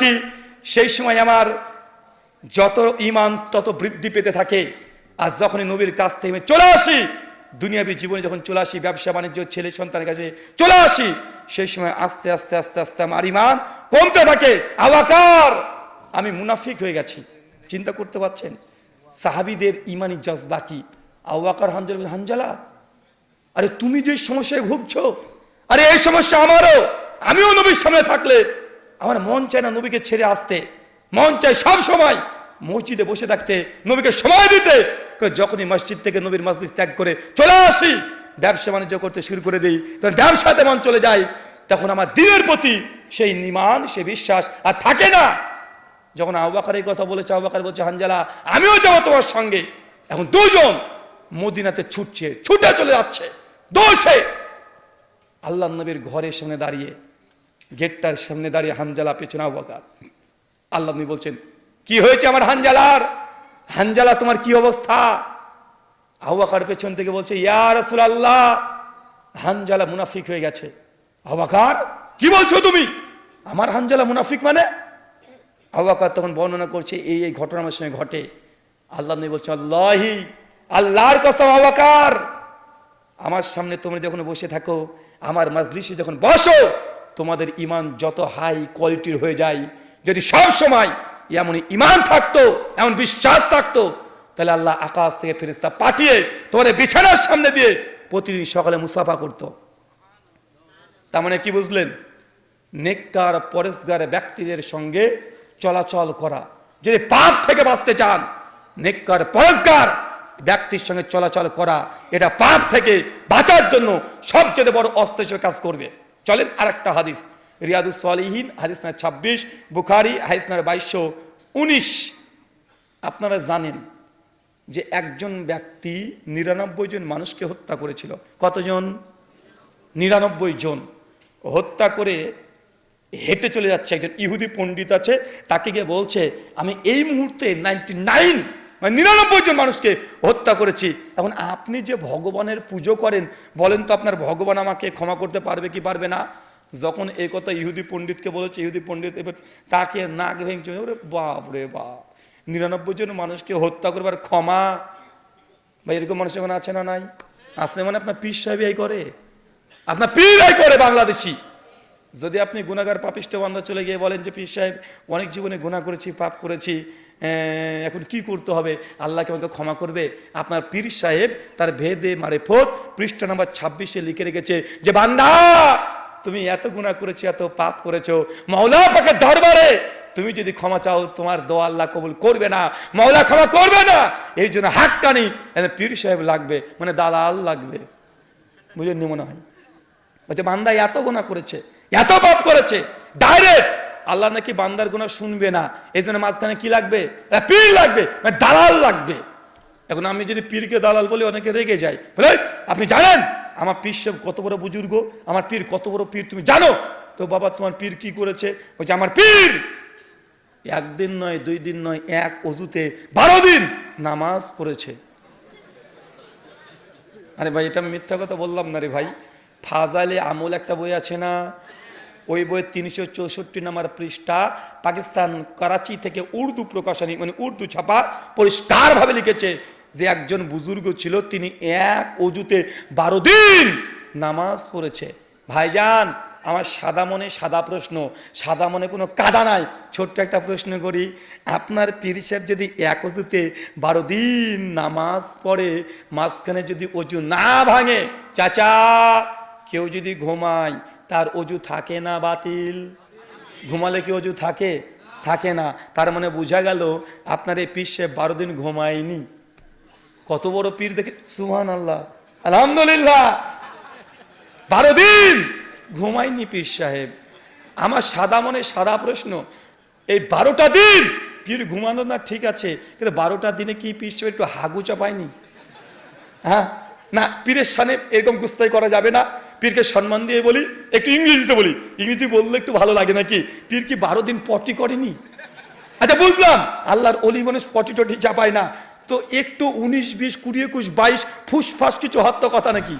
কি সেই সময় আমার যত ইমান তত বৃদ্ধি পেতে থাকে। আর যখনই নবীর কাছ থেকে আমি চলে আসি, দুনিয়াবী জীবনে যখন চলে আসি, ব্যবসা বাণিজ্য, ছেলে সন্তানের কাছে চলে আসি, সেই সময় আস্তে আস্তে আস্তে আস্তে আমার ইমান কমতে থাকে। আবাকার আমি মুনাফিক হয়ে গেছি। চিন্তা করতে পারছেন? সাহাবিদের ইমানি জজবা কি? আবাকার হানজালা হানজালা, আরে তুমি যে সমস্যায় ভুগছ, আরে এই সমস্যা আমারও, আমিও নবীর সামনে থাকলে আমার মন চায় না নবীকে ছেড়ে আসতে। মন চায় সব সময় মসজিদে বসে থাকতে, নবীকে সময় দিতে। যখনই মসজিদ থেকে নবীর মসজিদ ত্যাগ করে চলে আসি, ব্যবসা বাণিজ্য করতে শুরু করে দিই, তখন ব্যবসাতে মন চলে যায়। তখন আমার দিনের প্রতি সেই নিমান সে বিশ্বাস আর থাকে না। যখন আবাকার এই কথা বলেছে আবাকার বলছে, হানজালা, আমিও যাব তোমার সঙ্গে। এখন দুজন মদিনাতে ছুটছে, ছুটে চলে যাচ্ছে, দৌড়ছে। আল্লাহ নবীর ঘরের সামনে দাঁড়িয়ে গেটটার সামনে দাঁড়িয়ে হানজালা পেছনে আবাকার আল্লাহ বলছেন, কি হয়েছে আমার হানজালার? হানজালা, তোমার কি অবস্থা? আবাকার পেছন থেকে বলছে, ইয়া রাসূলুল্লাহ আল্লাহ হানজালা মুনাফিক হয়ে গেছে। আবাকার কি বলছো তুমি? আমার হানজালা মুনাফিক মানে? আবাকার তখন বর্ণনা করছে, এই এই ঘটনা আমার সঙ্গে ঘটে। আল্লাহ নবী বলছে, আল্লাহি, আল্লাহর কসম আবাকার আমার সামনে তোমরা যখন বসে থাকো, আমার মাজলিসে যখন বসো তোমাদের ইমান যত হাই কোয়ালিটির হয়ে যায়, যদি সব সময় এমন ইমান থাকতো, এমন বিশ্বাস থাকতো, তাহলে আল্লাহ আকাশ থেকে ফেরিস্তা পাঠিয়ে তোমাদের বিছানার সামনে দিয়ে প্রতিদিন সকালে মুসাফা করতো। তার মানে কি বুঝলেন? নেককার, পরেশগার ব্যক্তিদের সঙ্গে চলাচল করা। যদি পাপ থেকে বাঁচতে চান, নেককার, পরেশগার ব্যক্তির সঙ্গে চলাচল করা, এটা পাপ থেকে বাঁচার জন্য সবচেয়ে বড় অস্ত্র হিসেবে কাজ করবে। চলেন আর একটা হাদিস। রিয়াদুস সালিহীন, হাদিস না ছাব্বিশ, বুখারি, হাদিস না বাইশশো উনিশ। আপনারা জানেন যে একজন ব্যক্তি নিরানব্বই জন মানুষকে হত্যা করেছিল। কতজন? নিরানব্বই জন। হত্যা করে হেঁটে চলে যাচ্ছে। একজন ইহুদি পণ্ডিত আছে, তাকে গিয়ে বলছে, আমি এই মুহূর্তে নাইনটি নাইন মানে নিরানব্বই জন মানুষকে হত্যা করেছি। এখন আপনি যে ভগবানের পুজো করেন, বলেন তো আপনার ভগবান আমাকে ক্ষমা করতে পারবে কি পারবে না? যখন এই কথা ইহুদি পণ্ডিতকে বলেছে, ইহুদি পণ্ডিত এবার তাকে নাক ভেঙছে, ওরে বাপ রে বাপ। নিরানব্বই জন মানুষকে হত্যা করবার ক্ষমা বা এরকম মানুষ এখন আছে না নাই? আছে মানে আপনার পীর সাহেব এই করে। আপনার পীর এই করে বাংলাদেশি। যদি আপনি গুণাগার পাপিষ্ট বান্ধব চলে গিয়ে বলেন যে, পীর সাহেব, অনেক জীবনে গুণা করেছি, পাপ করেছি। এখন কি করতে হবে? আল্লাহকে আমাকে ক্ষমা করবে? আপনার পীর সাহেব তার ভেদে মারে ফোট। পৃষ্ঠা নাম্বার ছাব্বিশে লিখে রেখেছে যে, বান্দা, তুমি এত গুণা করেছ, এত পাপ করেছ। মাওলা পাকে দরবারে তুমি যদি ক্ষমা চাও, তোমার দোয়া আল্লাহ কবুল করবে না। মাওলা ক্ষমা করবে না। এই জন্য হাক্কানি। পীর সাহেব লাগবে মানে দালাল লাগবে। বুঝেননি মনে হয়? বলছে, বান্দা, এত গোনা করেছে, এত পাপ করেছে। ডাইরেক্ট আল্লাহ নাকি বান্দার গোনা শুনবে না। এই জন্য মাঝখানে কি লাগবে? পীর লাগবে মানে দালাল লাগবে। এখন আমি যদি পীরকে দালাল বলি, অনেকে রেগে যায়। আপনি জানেন, আমার পীর সব কত বড় বুজুর্গ, আমার পীর কত বড় পীর, তুমি জানো? তো বাবা, তোমার পীর কি করেছে? বলছে, আমার পীর! একদিন নয়, দুই দিন নয়, এক অজুতে বারো দিন নামাজ পড়েছে। আরে ভাই, এটা আমি মিথ্যা কথা বললাম না রে ভাই। ফাজালে আমল একটা বই আছে না? ওই বইয়ের তিনশো চৌষট্টি নম্বর পৃষ্ঠা পাকিস্তান, করাচি থেকে উর্দু প্রকাশনী মানে উর্দু ছাপা পরিষ্কারভাবে লিখেছে যে একজন বুজুর্গ ছিল, তিনি এক অজুতে বারো দিন নামাজ পড়েছে। ভাইজান, আমার সাদা মনে সাদা প্রশ্ন, সাদা মনে কোনো কাদা নাই। ছোট্ট একটা প্রশ্ন করি, আপনার পীর সাহেব যদি এক অজুতে বারো দিন নামাজ পড়ে, মাঝখানে যদি অজু না ভাঙে, চাচা, কেউ যদি ঘুমায় তার অজু থাকে না বাতিল। ঘুমালে কি অজু থাকে? থাকে না। তার মানে বোঝা গেল, আপনার এই পীর সাহেব বারো দিন ঘুমায়নি। কত বড় পীর দেখে সুহান আল্লাহ আলহামদুলিল্লাহ। বারো দিন ঘুমায়নি পীর সাহেব। আমার সাদা মনে সাদা প্রশ্ন, এই বারোটা দিন পীর ঘুমানো না ঠিক আছে, কিন্তু বারোটা দিনে কি পীর সাহেব একটু হাগুচা পায়নি হ্যাঁ? না, পীরের সামনে এরকম গুস্তাই করা যাবে না। পীরকে সম্মান দিয়ে বলি, একটু ইংরেজিতে বলি। ইংরেজি বললে একটু ভালো লাগে নাকি? পীর কি বারো দিন পটি করেনি? আচ্ছা বুঝলাম। আল্লাহর অলি মানুষ পটি টটি চাপায় না। তো একটু উনিশ, বিশ, কুড়ি, একুশ, বাইশ, ফুসফাস কিছু হত্যা কথা নাকি?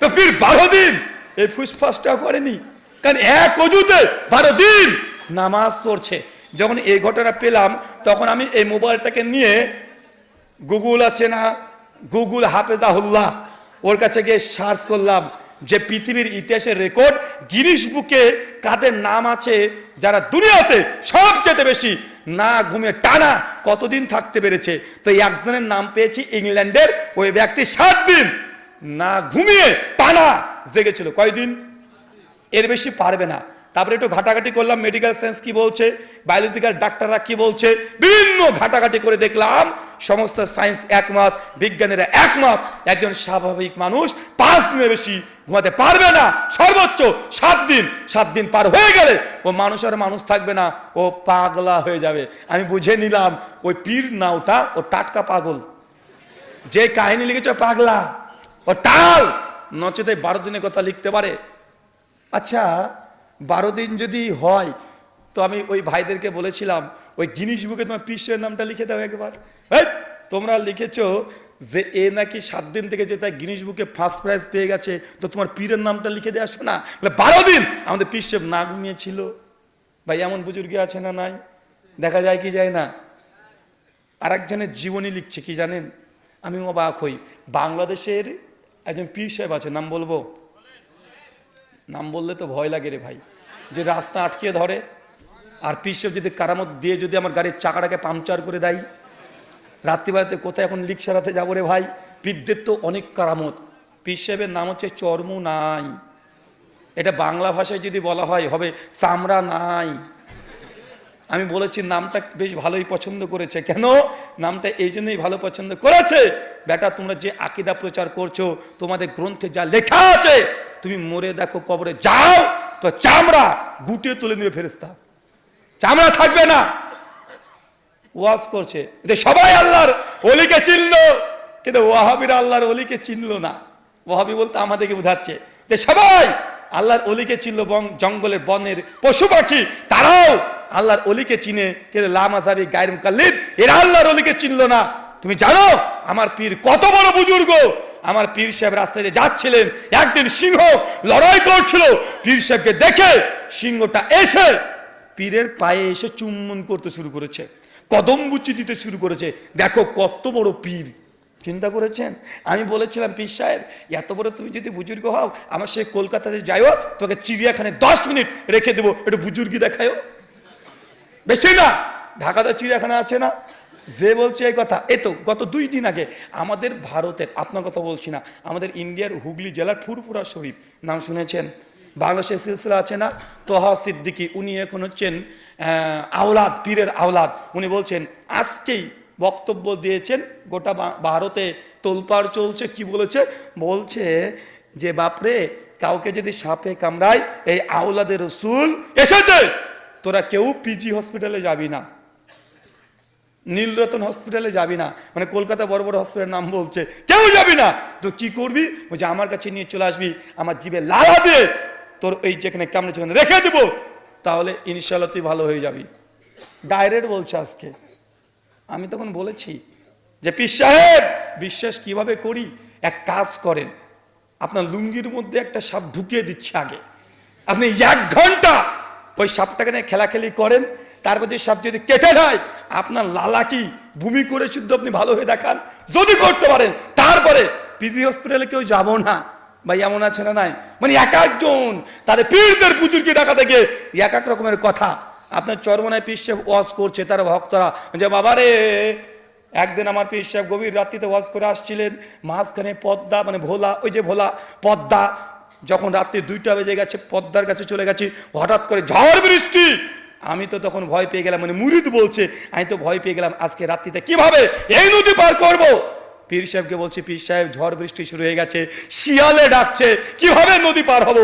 তো পীর বারো দিন। এই ফুসফাসটা করেনি। কারণ এক অজুতে বারো দিন নামাজ পড়ছে। যখন এই ঘটনা পেলাম, তখন আমি এই মোবাইলটাকে নিয়ে গুগল আছে না? গুগল হাফেজাহুল্লাহ, ওর কাছে গিয়ে সার্চ করলাম। যে পৃথিবীর ইতিহাসের রেকর্ড গিরিশ বুকে কাদের নাম আছে যারা দুনিয়াতে সবচেয়ে বেশি না ঘুমে টানা কতদিন থাকতে পেরেছে? তো একজনের নাম পেয়েছি ইংল্যান্ডের ওই ব্যক্তি সাত দিন না ঘুমিয়ে টানা জেগেছিল। কয়দিন? এর বেশি পারবে না। তারপরে একটু ঘাটাঘাটি করলাম মেডিকেল সায়েন্স কি বলছে বায়োলজিক্যাল ডাক্তাররা কি বলছে, বিভিন্ন ঘাটাঘাটি করে দেখলাম সমস্ত সায়েন্স একমত, বিজ্ঞানীরা একমত, একজন স্বাভাবিক মানুষ পাঁচ দিনের বেশি ঘুমাতে পারবে না, সর্বোচ্চ সাত দিন সাত দিন পার হয়ে গেলে ও মানুষ আর মানুষ থাকবে না, ও পাগলা হয়ে যাবে। আমি বুঝে নিলাম, ওই পীর নাওটা, ও টাটকা পাগল। যে কাহিনী লিখেছে পাগলা, ও টাল। নচেতে বারো দিনের কথা লিখতে পারে। আচ্ছা বারো দিন যদি হয়, তো আমি ওই ভাইদেরকে বলেছিলাম ওই গিনিস বুকে তোমার পিসের নামটা লিখে দাও একবার। তোমরা লিখেছো যে এ নাকি সাত দিন থেকে যে তাই গিনিস বুকে ফার্স্ট প্রাইজ পেয়ে গেছে, তো তোমার পীরের নামটা লিখে দিয়ে আসো না বারো দিন আমাদের পিসেব না ঘুমিয়েছিল। ভাই, এমন বুজুর্গে আছে না নাই? দেখা যায় কি যায় না? আর একজনের জীবনী লিখছে কি জানেন? আমি অবাক হই। বাংলাদেশের একজন পীর সাহেব আছে, নাম বলব? নাম বললে তো ভয় লাগে রে ভাই। যে রাস্তা আটকে ধরে আর পীর যদি কারামত দিয়ে যদি আমার গাড়ির চাকাটাকে পাংচার করে দেয়, রাত্রিবেলাতে কোথায় এখন লিক সারাতে যাব রে ভাই? পীরদের তো অনেক কারামত। পীর সাহেবের নাম হচ্ছে চর্ম নাই। এটা বাংলা ভাষায় যদি বলা হয়, হবে চামড়া নাই। আমি বলেছি, নামটা বেশ ভালোই পছন্দ করেছে। কেন? নামটা এই জন্যই ভালো পছন্দ করেছে। বেটা, তোমরা যে আকিদা প্রচার করছ, তোমাদের গ্রন্থে যা লেখা আছে, তুমি মরে দেখো কবরে। যাও তো চামড়া গুটিয়ে তুলে নিয়ে ফেরেস্তা চামড়া থাকবে না। ওয়াজ করছে। যে সবাই আল্লাহর অলিকে চিনল, কিন্তু ওয়াহাবিরা আল্লাহর অলিকে চিনল না। ওয়াহাবি বলতে আমাদেরকে বোঝাচ্ছে যে সবাই আল্লাহর অলিকে চিনল, বন, জঙ্গলের বনের পশু পাখি, তারাও আল্লাহর অলিকে চিনে, কিন্তু লামাজাবি গায়ের মুকাল্লিদ এরা আল্লাহর অলিকে চিনল না। তুমি জানো, আমার পীর কত বড় বুজুর্গ। আমার পীর সাহেব রাস্তায় যাচ্ছিলেন, একদিন সিংহ লড়াই করছিল। পীর সাহেবকে দেখে সিংহটা এসে পীরের পায়ে এসে চুম্বন করতে শুরু করেছে, কদম বুচি দিতে শুরু করেছে। দেখো কত বড় পীর। চিন্তা করেছেন? আমি বলেছিলাম, পীর সাহেব, এত বড় তুমি যদি বুজুর্গ হও, আমার সে কলকাতাতে যাইও তোকে চিড়িয়াখানে দশ মিনিট রেখে দেবো, একটু বুজুর্গি দেখায়ও বেশি না, ঢাকাতে চিড়িয়াখানা আছে না। যে বলছে এই কথা, এ তো গত দুই দিন আগে আমাদের ভারতের, আপনার কথা বলছি না, আমাদের ইন্ডিয়ার হুগলি জেলার ফুরপুরা শরীফ, নাম শুনেছেন? বাংলাদেশের সিলসিলা আছে না? তোহা সিদ্দিকি, উনি এখন হচ্ছেন আওলাদ, পীরের আওলাদ। উনি বলছেন, আজকেই বক্তব্য দিয়েছেন, গোটা ভারতে তোলপাড় চলছে। কি বলেছে? বলছে যে, বাপরে, কাউকে যদি সাপে কামড়ায়, এই আওলাদের রসুল এসেছে। তোরা কেউ পিজি হসপিটালে যাবি না। নীলরতন হসপিটালে যাবি না। মানে কলকাতা বড় বড় হসপিটালের নাম বলছে, কেউ যাবি না। তো কি করবি? বলছে, আমার কাছে নিয়ে চলে আসবি, আমার জিভে লালা দিয়ে তোর এই যেখানে কামড়ে সেখানে রেখে দেবো। তাহলে ইনশাল্লাহ তুই ভালো হয়ে যাবি। ডাইরেক্ট বলছে আজকে। আমি তখন বলেছি যে, পীর সাহেব, বিশ্বাস কীভাবে করি? এক কাজ করেন। আপনার লুঙ্গির মধ্যে একটা সাপ ঢুকিয়ে দিচ্ছে আগে। আপনি এক ঘণ্টা ওই সাপটাকে নিয়ে খেলাখেলি করেন। তারপর যে সাপ যদি কেটে নেয়, আপনার লালা কি ভূমি করে শুদ্ধ আপনি ভালো হয়ে দেখান? যদি করতে পারেন, তারপরে পিজি হসপিটালে কেউ যাব না। ভাই, এমন আছে না নাই? মানে এক একজন তাদের পীরদের পুজুরকে ডাকাতে গিয়ে এক এক রকমের কথা। আপনার চরমনায় পীর সাহেব ওয়াজ করছে, তার ভক্তরা, যে বাবারে, একদিন আমার পীর সাহেব গভীর রাত্রিতে ওয়াজ করে আসছিলেন, মাঝখানে পদ্মা মানে ভোলা, ওই যে ভোলা, পদ্মা, যখন রাত্রি দুইটা বেজে গেছে, পদ্মার কাছে চলে গেছি, হঠাৎ করে ঝড় বৃষ্টি। আমি তো তখন ভয় পেয়ে গেলাম মানে মুরিদ বলছে, আমি তো ভয় পেয়ে গেলাম আজকে রাত্রিতে কীভাবে এই নদী পার করব? পীর সাহেবকে বলছি, পীর সাহেব, ঝড় বৃষ্টি শুরু হয়ে গেছে, শিয়ালে ডাকছে, কীভাবে নদী পার হব?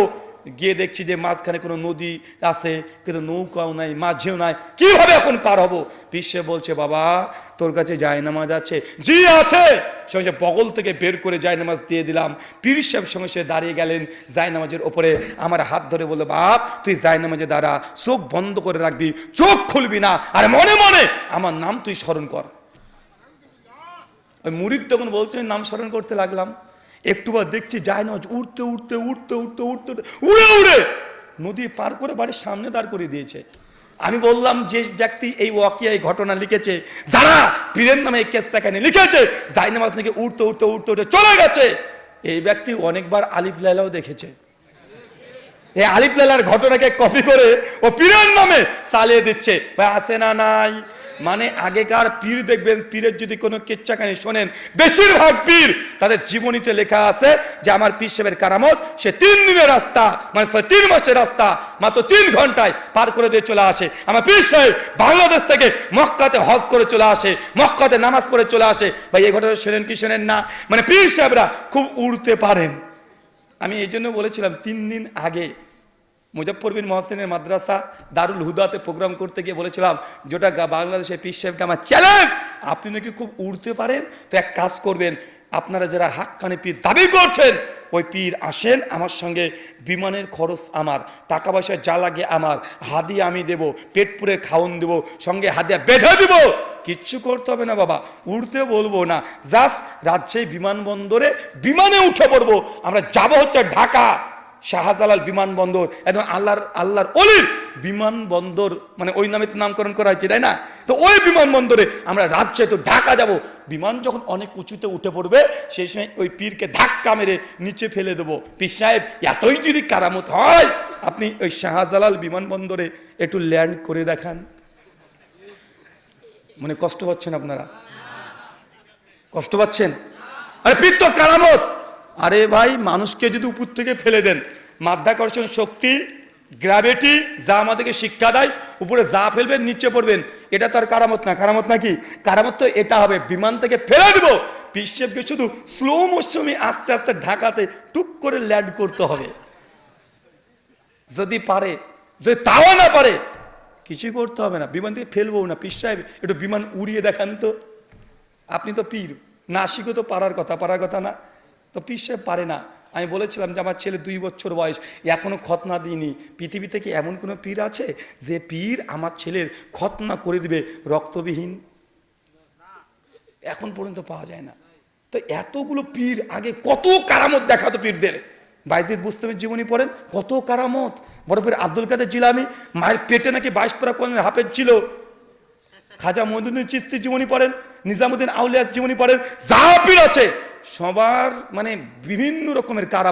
গিয়ে দেখছি যে মাঝখানে কোনো নদী আছে, কিন্তু নৌকাও নাই, মাঝেও নাই, কীভাবে এখন পার হব? সাহেব বলছে, বাবা, তোর কাছে জায়নামাজ আছে। জি, আছে। সঙ্গে বগল থেকে বের করে জায়নামাজ দিয়ে দিলাম। পীর সাহেব সঙ্গে সে দাঁড়িয়ে গেলেন, জায়নামাজের ওপরে। আমার হাত ধরে বলল, বাপ, তুই জায়নামাজে দাঁড়া, চোখ বন্ধ করে রাখবি, চোখ খুলবি না, আর মনে মনে আমার নাম তুই স্মরণ কর। ওই মুরিদ তখন বলছে নাম স্মরণ করতে লাগলাম। একটুবার দেখছি যায় না উঠতে উঠতে উঠতে উঠতে উঠতে উড়ে উড়ে, নদী পার করে বাড়ির সামনে দাঁড় করে দিয়েছে। আমি বললাম, যে ব্যক্তি এই ওয়াকিয়া, এই ঘটনা লিখেছে, যারা পীরের নামে এই কেসাখানে লিখেছে জাইনামাজ থেকে উঠতে উঠতে উঠতে উঠতে চলে গেছে। এই ব্যক্তি অনেকবার আলিফ লাইলাও দেখেছে। এই আলিফ লাইলার ঘটনাকে কপি করে ও পীরের নামে চালিয়ে দিচ্ছে। ভাই, আসে না নাই? মানে আগেকার পীর দেখবেন, পীরের যদি কোনো কিচ্ছাখানি শোনেন, বেশিরভাগ পীর তাদের জীবনীতে লেখা আছে যে আমার পীর সাহেবের কারামত, সে তিন দিনের রাস্তা মানে তিন মাসের রাস্তা, মাত্র তিন ঘন্টায় পার করে দিয়ে চলে আসে। আমার পীর সাহেব বাংলাদেশ থেকে মক্কাতে হজ করে চলে আসে, মক্কাতে নামাজ পড়ে চলে আসে। ভাই এই ঘটনা শোনেন কি শোনেন না? মানে পীর সাহেবরা খুব উড়তে পারেন। আমি এই জন্য বলেছিলাম, তিন দিন আগে মুজফর বিন মহসিনের মাদ্রাসা দারুল হুদাতে প্রোগ্রাম করতে গিয়ে বলেছিলাম যেটা বাংলাদেশের পীর সাহেবকে আমার চ্যালেঞ্জ আপনি নাকি খুব উড়তে পারেন? তো এক কাজ করবেন, আপনারা যারা হাক্কানি পীর দাবি করছেন, ওই পীর আসেন আমার সঙ্গে, বিমানের খরচ আমার টাকা পয়সা যা লাগে আমার হাদি আমি দেব, পেট পুরে খাওন দেব, সঙ্গে হাদিয়া বেঁধে দিব। কিচ্ছু করতে হবে না বাবা, উড়তে বলব না জাস্ট রাজশাহী বিমানবন্দরে বিমানে উঠে পড়ব। আমরা যাব হচ্ছে ঢাকা। শাহজালাল বিমানবন্দর, একদম আল্লাহর আল্লাহর অলির বিমানবন্দর মানে ওই নামে তো নামকরণ করা হয়েছে, তাই না? তো ওই বিমানবন্দরে আমরা রাজ্যে তো ঢাকা যাব। বিমান যখন অনেক উঁচুতে উঠে পড়বে, সেই সময় ওই পীরকে ধাক্কা মেরে নিচে ফেলে দেবো। পীর সাহেব, এতই যদি কারামত হয়, আপনি ওই শাহজালাল বিমানবন্দরে একটু ল্যান্ড করে দেখান। মানে কষ্ট পাচ্ছেন আপনারা? কষ্ট পাচ্ছেন? আরে পীর তো কারামত! আরে ভাই, মানুষকে যদি উপর থেকে ফেলে দেন, মাধ্যাকর্ষণ শক্তি গ্র্যাভিটি যা আমাদেরকে শিক্ষা দেয়, উপরে যা ফেলবেন, নিচে পড়বেন, এটা তো আর কারামত না। কারামত নাকি? কারামত তো এটা হবে, বিমান থেকে ফেলে দেবো। পিসেবকে শুধু স্লো মোশনে আস্তে আস্তে ঢাকাতে টুক করে ল্যান্ড করতে হবে। যদি পারে, যদি তাও না পারে, কিছুই করতে হবে না। বিমান থেকে ফেলব না। পিস সাহেব, একটু বিমান উড়িয়ে দেখান তো। আপনি তো পীর। নাসিকও তো পারার কথা পারার কথা না। তো পীর সাহেব পারে না। আমি বলেছিলাম যে আমার ছেলে দুই বছর বয়স, এখনও খতনা দিইনি। পৃথিবী থেকে এমন কোনো পীর আছে যে পীর আমার ছেলের খতনা করে দিবে রক্তবিহীন? এখন পর্যন্ত পাওয়া যায় না। তো এতগুলো পীর আগে কত কারামত দেখাতো পীরদের? বাইজিদ বুস্তমের জীবনী পড়েন, কত কারামত? বরফের আব্দুল কাদের জিলানি মায়ের পেটে নাকি বাইশ পারা কোন হাফেজ ছিল। খাজা মহিদুদ্দিন চিস্তির জীবনী পড়েন, নিজামুদ্দিন আউলিয়ার জীবনী পড়েন, যা পীর আছে। সবার মানে বিভিন্ন রকমের কারাম